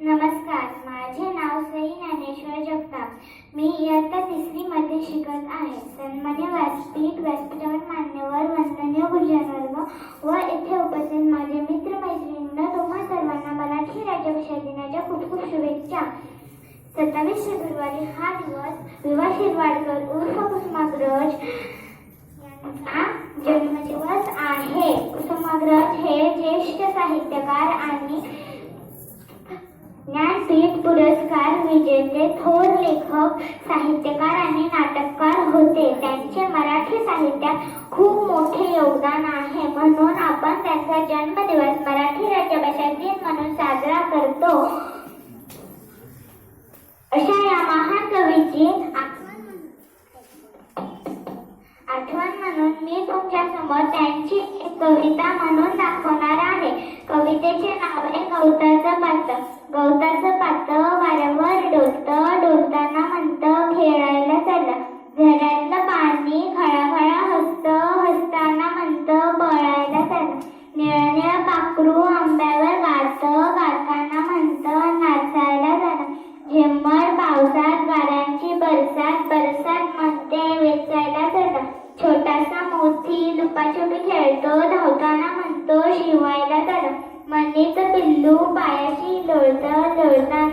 नमस्कार माझे नाव सई ज्ञानेश्वर जगताप. मी इयत्ता तिसरीमध्ये शिकत आहे. सन्मान्य व्यासपीठ व्यासपीठावर मान्यवर वंदनीय गुरुजनवर्ग व येथे उपस्थित माझे मित्र मैत्रिणींना तुम्हा सर्वांना मराठी राज्यभाषा दिनाच्या खूप खूप शुभेच्छा. सत्तावीस फेब्रुवारी हा दिवस विवा शिरवाडकर उर्फ कुसुमाग्रज यांचा जन्म कुसुमाग्रज हे ज्येष्ठ साहित्यकार आणि ज्ञानपीठ पुरस्कार विजेते थोर लेखक साहित्यकार आणि नाटककार होते. त्यांचे मराठी साहित्यात खूप मोठे योगदान आहे. म्हणून आपण त्यांचा जन्मदिवस मराठी राज्यभाषा दिन म्हणून साजरा करतो. अशा या महान कवीची आठवण म्हणून मी तुमच्यासमोर त्यांची एक कविता म्हणून दाखवणार आहे. कवितेचे नाव आहे गवताचं पात्र गवताचं पात्र बरसात बरसात म्हणते वेचायला चला छोटासा मोती लुपाछुपी खेळतो धावताना म्हणतो शिवायला चला मनीचं पिल्लू पायाशी लोळतं लोळताना